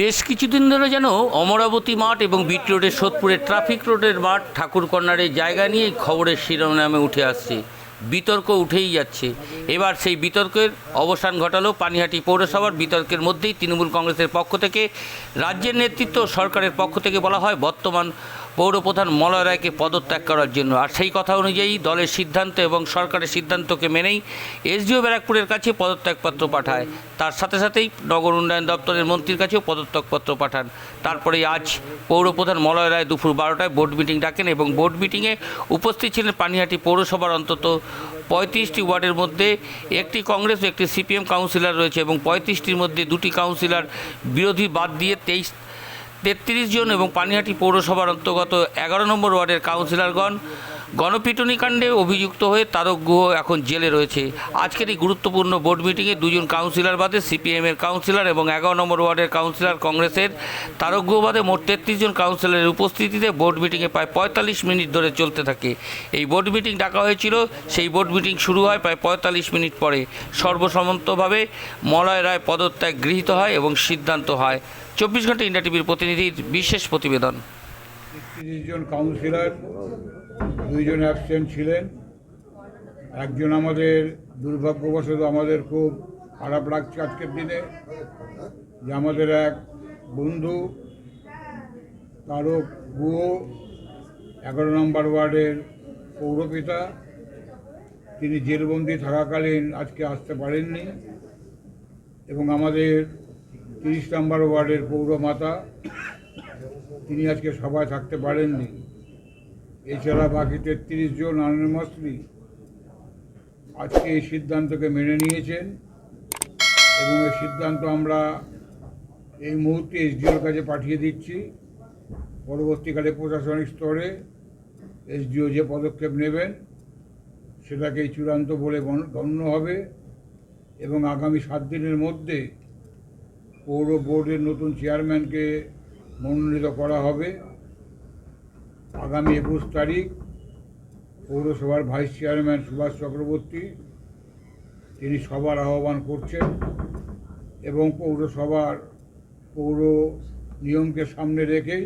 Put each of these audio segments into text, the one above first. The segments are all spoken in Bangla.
বেশ কিছুদিন ধরে যেন অমরাবতী মাঠ এবং বিট রোডের সোদপুরের ট্রাফিক রোডের মাঠ ঠাকুর কর্নারের জায়গা নিয়ে খবরের শিরোনামে উঠে আসছে। বিতর্ক উঠেই যাচ্ছে। এবার সেই বিতর্কের অবসান ঘটালো পানিহাটি পৌরসভার বিতর্কের মধ্যেই তৃণমূল কংগ্রেসের পক্ষ থেকে। রাজ্যের নেতৃত্ব সরকারের পক্ষ থেকে বলা হয়, বর্তমান পৌরপ্রধান মলয় রায়কে পদত্যাগ করার জন্য। আর সেই কথা অনুযায়ী দলের সিদ্ধান্ত এবং সরকারের সিদ্ধান্তকে মেনেই এসডিও ব্যারাকপুরের কাছে পদত্যাগপত্র পাঠায়। তার সাথে সাথেই নগর উন্নয়ন দপ্তরের মন্ত্রীর কাছেও পদত্যাগপত্র পাঠান। তারপরে আজ পৌরপ্রধান মলয় রায় দুপুর বারোটায় বোর্ড মিটিং ডাকেন এবং বোর্ড মিটিংয়ে উপস্থিত ছিলেন পানিহাটি পৌরসভার অন্তত পঁয়ত্রিশটি ওয়ার্ডের মধ্যে একটি কংগ্রেস একটি সিপিএম কাউন্সিলর রয়েছে এবং পঁয়ত্রিশটির মধ্যে দুটি কাউন্সিলর বিরোধী বাদ দিয়ে তেইশ তেত্রিশ জন এবং পানিহাটি পৌরসভার অন্তর্গত এগারো নম্বর ওয়ার্ডের কাউন্সিলরগণ গণপিটুনি কাণ্ডে অভিযুক্ত হয়ে তারক গুহ এখন জেলে রয়েছে। আজকের এই গুরুত্বপূর্ণ বোর্ড মিটিংয়ে দুজন কাউন্সিলর বাদে সিপিএমের কাউন্সিলর এবং এগারো নম্বর ওয়ার্ডের কাউন্সিলর কংগ্রেসের তারক গুহ বাদে মোট তেত্রিশ জন কাউন্সিলরের উপস্থিতিতে বোর্ড মিটিংয়ে প্রায় পঁয়তাল্লিশ মিনিট ধরে চলতে থাকে। এই বোর্ড মিটিং ডাকা হয়েছিল, সেই বোর্ড মিটিং শুরু হয় প্রায় পঁয়তাল্লিশ মিনিট পরে। সর্বসম্মতভাবে মলয় রায় পদত্যাগ গৃহীত হয় এবং সিদ্ধান্ত হয়। চব্বিশ ঘণ্টা ইন্ডিয়া টিভির প্রতিনিধির বিশেষ প্রতিবেদন। জন কাউন্সিলর দুইজন অ্যাবসেন্ট ছিলেন। একজন আমাদের দুর্ভাগ্যবশত আমাদের খুব খারাপ লাগছে আজকের দিনে, যে আমাদের এক বন্ধু তারক গুহ এগারো নম্বর ওয়ার্ডের পৌরপিতা, তিনি জেলবন্দি থাকাকালীন আজকে আসতে পারেননি এবং আমাদের তিরিশ নম্বর ওয়ার্ডের পৌরমাতা, তিনি আজকে সভায় থাকতে পারেননি। এছাড়া বাকি তেত্রিশ জন আনমাসলি আজকে এই সিদ্ধান্তকে মেনে নিয়েছেন এবং এই সিদ্ধান্ত আমরা এই মুহূর্তে এসডিওর কাছে পাঠিয়ে দিচ্ছি। পরবর্তীকালে প্রশাসনিক স্তরে এসডিও যে পদক্ষেপ নেবেন সেটাকে চূড়ান্ত বলে গণ- গণ্য হবে এবং আগামী সাত দিনের মধ্যে পৌর বোর্ডের নতুন চেয়ারম্যানকে মনোনীত করা হবে। আগামী একুশ তারিখ পৌরসভার ভাইস চেয়ারম্যান সুভাষ চক্রবর্তী, তিনি সবার আহ্বান করছেন এবং পৌরসভার পৌর নিয়মকে সামনে রেখেই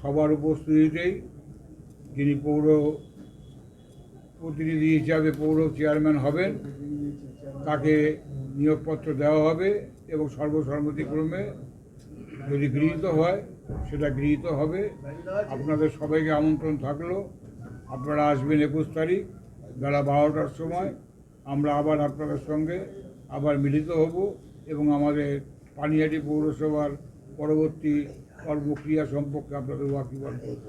সবার উপস্থিতিতেই যিনি পৌর প্রতিনিধি হিসাবে পৌর চেয়ারম্যান হবেন, তাকে নিয়োগপত্র দেওয়া হবে এবং সর্বসম্মতিক্রমে যদি গৃহীত হয় সেটা গৃহীত হবে। আপনাদের সবাইকে আমন্ত্রণ থাকল। আপনারা আসবেন একুশ তারিখ বেলা বারোটার সময়। আমরা আবার আপনাদের সঙ্গে আবার মিলিত হব এবং আমাদের পানিহাটি পৌরসভার পরবর্তী কর্মক্রিয়া সম্পর্কে আপনাদের ওয়াকিবহাল করব।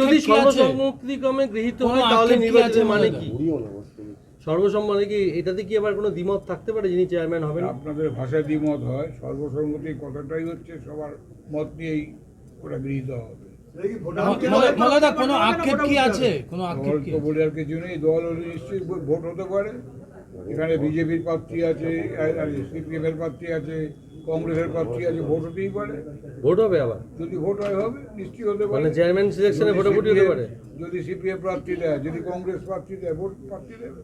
যদি সর্বসম্মতিক্রমে গৃহীত হয় তাহলে নির্বাচনের মানে কি? সর্বসম্মতি কি এটাতে কি আবার কোনো দ্বিমত থাকতে পারে যিনি চেয়ারম্যান হবেন? আপনাদের ভাষায় দ্বিমত হয় সর্বসম্মতি কথাটাই হচ্ছে সবার মত নিয়েই ওটা গৃহীত হবে। কোনো আক্ষেপ কি আছে? কোনো আক্ষেপ কি বলে আর কিছু নেই দল নিশ্চয়ই ভোট হতে পারে। এখানে বিজেপির প্রার্থী আছে সিপিএম এর প্রার্থী আছে কংগ্রেসের প্রার্থী আছে ভোট হতেই পারে। ভোট হবে আবার? যদি ভোট হয় হবে নিশ্চয়ই হতে পারে। মানে চেয়ারম্যান সিলেকশনে ভোটাভুটি হতে পারে? যদি সিপিএম প্রার্থী দেয় যদি কংগ্রেস প্রার্থী দেয় ভোট প্রার্থী দেবে।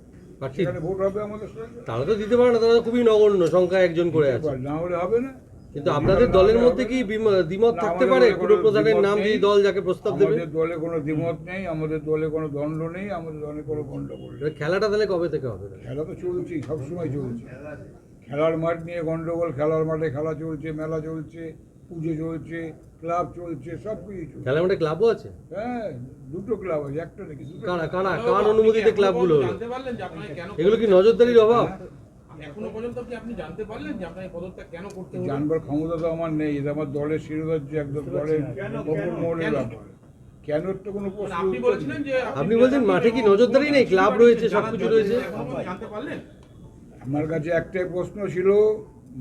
ভোট হবে আমাদের তারা তো দিতে পারে না তারা খুবই নগণ্য সংখ্যা একজন করে আছে। না হলে হবে না। কিন্তু আপনাদের দলের মধ্যে কি দ্বিমত থাকতে পারে? কোনো পুরপ্রধানের নাম নেই। দিয়ে দল যাকে প্রস্তাব দেবে? আমাদের দলে কোনো দ্বিমত নেই আমাদের দলে কোনো দ্বন্দ্ব নেই আমাদের দলে কোনো গন্ডগোল খেলাটা তাহলে কবে থেকে হবে? খেলা তো চলছেই সবসময় চলছে। খেলার মাঠ নিয়ে গন্ডগোল খেলার মাঠে খেলা চলছে মেলা চলছে। পুজো চলছে ক্লাব চলছে সব খেলার মাঠে ক্লাবও আছে? হ্যাঁ দুটো ক্লাব আছে একটা নাকি কারা কারা কার অনুমতিতে ক্লাবগুলো জানতে পারলেন যে কেন এগুলো কি নজরদারির অভাব? এখনও পর্যন্ত কি আপনি জানতে পারলেন যে পদত্যাগ কেন করতে হলো? জানবার ক্ষমতা তো আমার নেই এটা আমার দলের শিরোধার্য একদম দলের ওপর মহলের ব্যাপার। কেন তো কোনো প্রশ্ন মানে আপনি বলেছিলেন যে আপনি বলছেন মাঠে কি নজরদারি নেই ক্লাব রয়েছে সবকিছু রয়েছে? জানতে পারলেন? আমার কাছে একটাই প্রশ্ন ছিল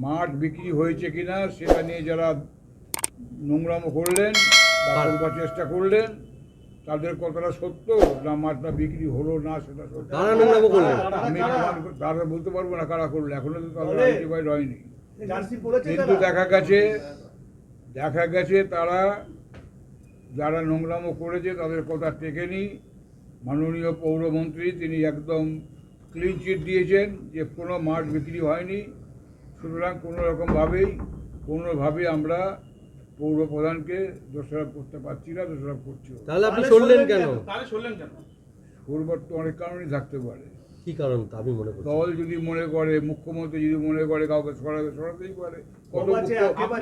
মাঠ বিক্রি হয়েছে কিনা সেটা নিয়ে যারা নোংরামো করলেন বা করবার চেষ্টা করলেন তাদের কথাটা সত্য না মাঠটা বিক্রি হলো না সেটা সত্য। আমি তারা বলতে পারব না কারা করল এখনও তো তাদের আইডেন্টিফাইড হয়নি। কিন্তু দেখা গেছে দেখা গেছে তারা যারা নোংরামো করেছে তাদের কথা টেকেনি। মাননীয় পৌরমন্ত্রী তিনি একদম ক্লিন চিট দিয়েছেন যে কোনো মাঠ বিক্রি হয়নি। সুতরাং কোনো রকমভাবেই কোনোভাবে আমরা পৌর প্রধানকে দোষারোপ করতে পারছি না দোষারোপ করছিও না। তাহলে আপনি শুনলেন কেন? তাহলে শুনলেন কেন? করবার অনেক কারণই থাকতে পারে। কি কারণ আমি মনে করি দল যদি মনে করে মুখ্যমন্ত্রী যদি মনে করে কাউকে সরাতে সরাতেই পারে। কত।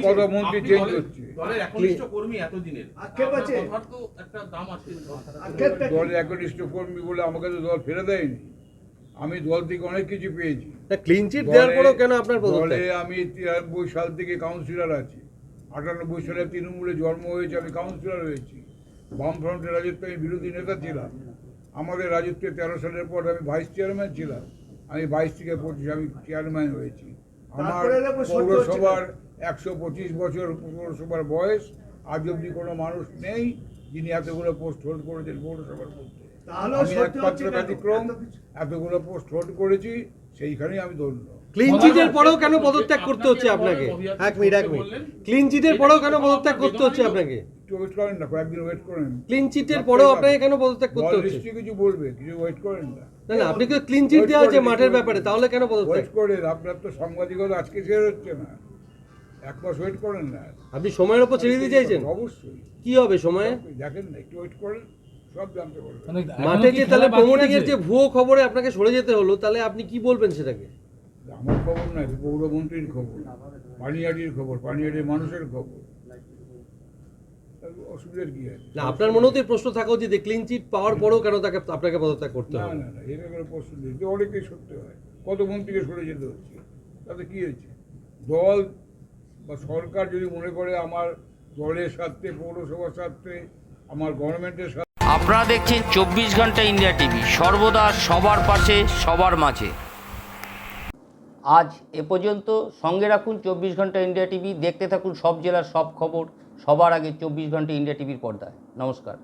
কত মন্ত্রী চেঞ্জ দলের- হচ্ছে। দলের একনিষ্ঠ কর্মী এতদিনের। আক্ষেপ আছে। একটা দাম আছে। আক্ষেপটা একনিষ্ঠ কর্মী বলে আমাকে তো দল ফেলে দেয়নি। আমি দল থেকে অনেক কিছু পেয়েছি। ক্লিন চিট দেওয়ার পরেও কেন আপনার দলে আমি তিরানব্বই সাল থেকে কাউন্সিলর আছি। আটানব্বই সালে তৃণমূলে জন্ম হয়েছে আমি কাউন্সিলর হয়েছি। বামফ্রন্টের রাজত্বে আমি বিরোধী নেতা ছিলাম। আমাদের রাজত্বে তেরো সালের পর আমি ভাইস চেয়ারম্যান ছিলাম। আমি বাইশ থেকে পঁচিশ আমি চেয়ারম্যান হয়েছি। আমার। পৌরসভার একশো পঁচিশ বছর পৌরসভার বয়স আজ অবধি কোনো মানুষ নেই যিনি এতগুলো পোস্ট হোল্ড করেছেন পৌরসভার মধ্যে। আমি একমাত্র ব্যতিক্রম এতগুলো পোস্ট হোল্ড করেছি সেইখানেই আমি ধন্য। ক্লিন চিটের পরেও কেন পদত্যাগ করতে হচ্ছে আপনাকে এক মিনিট এক মিনিট ক্লিন চিটের পরেও কেন পদত্যাগ করতে হচ্ছে আপনাকে? একটু ওয়েট করেন না কয়েকদিন ওয়েট করেন। ক্লিন চিটের পরেও আপনাকে কেন পদত্যাগ করতে হচ্ছে? কিছু বলবে কিছু ওয়েট করেন না। না না আপনি তো ক্লিন চিট দেওয়া হচ্ছে মাঠের ব্যাপারে তাহলে কেন পদত্যাগ? ওয়েট করেন আপনার তো সাংবাদিকতা আজকে শেয়ার হচ্ছে না। এক মাস ওয়েট করেন না। আপনি সময়ের উপর ছেড়ে দিতে চাইছেন? অবশ্যই। কি হবে সময়ে? দেখেন না একটু ওয়েট করেন। সব জানতে পারবেন মাঠে যে তাহলে প্রমোটিং এর যে ভুয়ো খবরে আপনাকে সরে যেতে হলো তাহলে আপনি কি বলবেন সেটাকে? আমার খবর নয় পৌরমন্ত্রীর খবর পানিয়াটির খবর পানিয়াটির মানুষের খবর। অসুবিধার কি আছে? না আপনার মনেও তো প্রশ্ন থাকা উচিত ক্লিন চিট পাওয়ার পরেও কেন তাকে আপনাকে পদত্যাগ করতে হবে? না না এটা কোনো প্রশ্ন নেই যে অনেকেই সরতে হয়। কত মন্ত্রীকে সরে যেতে হচ্ছে? তাতে কি হয়েছে? দল বা সরকার যদি মনে করে আমার দলের স্বার্থে পৌরসভার স্বার্থে আমার গভর্নমেন্টের স্বার্থে আপনারা দেখছেন চব্বিশ ঘণ্টা ইন্ডিয়া টিভি। সর্বদা সবার পাশে, সবার মাঝে। আজ এ পর্যন্ত সঙ্গে রাখুন চব্বিশ ঘণ্টা ইন্ডিয়া টিভি। দেখতে থাকুন সব জেলার সব খবর। সবার আগে চব্বিশ ঘণ্টা ইন্ডিয়া টিভির পর্দায়। নমস্কার।